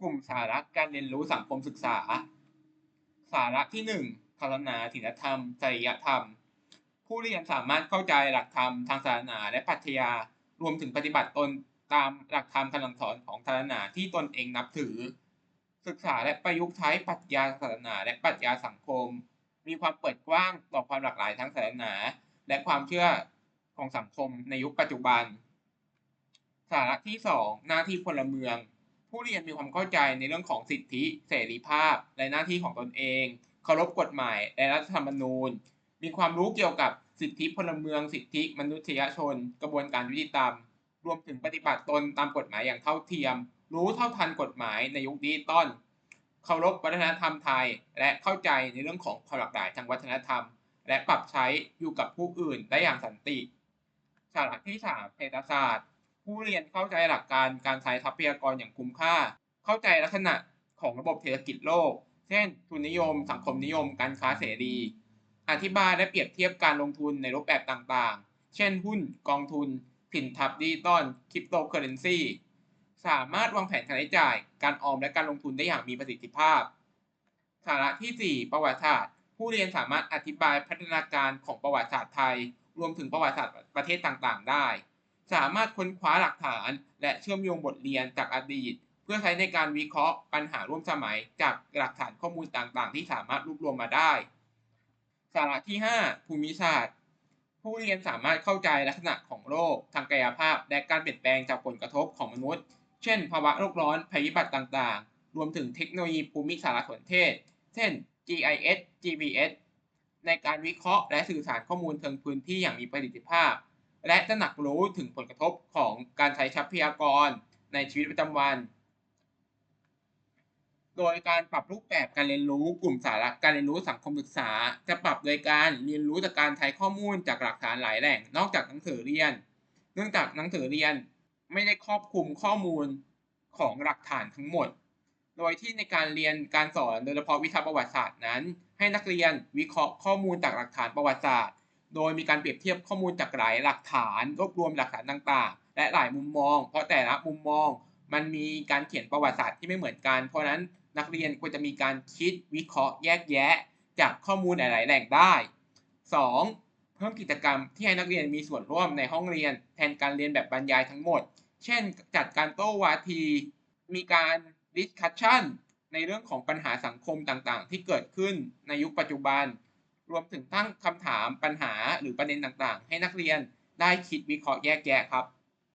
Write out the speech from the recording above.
กลุ่มสาระการเรียนรู้สังคมศึกษา สาระที่ 1 ศาสนาศีลธรรม จริยธรรม ผู้เรียนสามารถเข้าใจหลักธรรมทางศาสนาและปรัชญารวมถึงปฏิบัติตนตามหลักธรรมคำสั่งสอนของศาสนาที่ตนเองนับถือ ศึกษาและประยุกต์ใช้ปรัชญาศาสนา และปรัชญาสังคม มีความเปิดกว้างต่อความหลากหลายทางศาสนา และความเชื่อของสังคมในยุคปัจจุบัน สาระที่ 2 หน้าที่พลเมือง ผู้เรียนมีความเข้าใจในเรื่องของสิทธิเสรีภาพ และหน้าที่ของตนเอง เคารพกฎหมายและรัฐธรรมนูญ มีความรู้เกี่ยวกับสิทธิพลเมือง สิทธิมนุษยชน กระบวนการยุติธรรม รวมถึงปฏิบัติตนตามกฎหมายอย่างเท่าเทียม รู้เท่าทันกฎหมายในยุคดิจิตอลเคารพวัฒนธรรมไทย และเข้าใจในเรื่องของความหลากหลายทางวัฒนธรรม และปรับใช้อยู่กับผู้อื่นได้อย่างสันติสาระที่3เศรษฐศาสตร์ ผู้เรียนเข้าใจหลักการการใช้ทรัพยากรอย่างคุ้มค่า เข้าใจลักษณะของระบบเศรษฐกิจโลก เช่น ทุนนิยม สังคมนิยม การค้าเสรี อธิบายและเปรียบเทียบการลงทุนในรูปแบบต่างๆ เช่น หุ้น กองทุน สินทรัพย์ดิจิตอล คริปโตเคอเรนซีสามารถวางแผนการใช้จ่าย การออมและการลงทุนได้อย่างมีประสิทธิภาพ สาระที่ 4 ประวัติศาสตร์ ผู้เรียนสามารถอธิบายพัฒนาการของประวัติศาสตร์ไทย รวมถึงประวัติศาสตร์ประเทศต่างๆ ได้ สามารถค้นคว้าหลักฐาน และเชื่อมโยงบทเรียนจากอดีต เพื่อใช้ในการวิเคราะห์ปัญหาร่วมสมัย จากหลักฐานข้อมูลต่างๆ ที่สามารถรวบรวมมาได้ สาระที่ 5 ภูมิศาสตร์ ผู้เรียนสามารถเข้าใจลักษณะของโลกทางกายภาพ และการเปลี่ยนแปลงจากผลกระทบของมนุษย์ เช่น ภาวะโลกร้อนภัยพิบัติต่างๆ รวมถึงเทคโนโลยีภูมิสารสนเทศ เช่น GIS GPS ในการวิเคราะห์และสื่อสารข้อมูลเชิงพื้นที่อย่างมีประสิทธิภาพ และตระหนักรู้ถึงผลกระทบของการใช้ทรัพยากรในชีวิตประจำวัน โดยการปรับรูปแบบการเรียนรู้กลุ่มสาระการเรียนรู้สังคมศึกษา จะปรับโดยการเรียนรู้จากการใช้ข้อมูลจากหลักฐานหลายแหล่ง นอกจากหนังสือเรียน เนื่องจากหนังสือเรียนไม่ได้ครอบคลุมข้อมูลของหลักฐานทั้งหมด โดยที่ในการเรียนการสอนโดยเฉพาะวิชาประวัติศาสตร์นั้น ให้นักเรียนวิเคราะห์ข้อมูลจากหลักฐานประวัติศาสตร์ โดยมีการเปรียบเทียบข้อมูลจากหลายหลักฐาน รวบรวมหลักฐานต่างๆ และหลายมุมมอง เพราะแต่ละมุมมอง มันมีการเขียนประวัติศาสตร์ที่ไม่เหมือนกัน เพราะนั้นนักเรียนควรจะมีการคิดวิเคราะห์แยกแยะ จากข้อมูลหลาย ๆ แหล่งได้ 2. เพิ่มกิจกรรมที่ให้นักเรียนมีส่วนร่วมในห้องเรียน แทนการเรียนแบบบรรยายทั้งหมด เช่น จัดการโต้วาที มีการ discussion ในเรื่องของปัญหาสังคมต่างๆ ที่เกิดขึ้นในยุคปัจจุบัน รวมถึงตั้งคำถามปัญหาหรือประเด็นต่างๆ ให้นักเรียนได้คิดวิเคราะห์แยกแยะครับ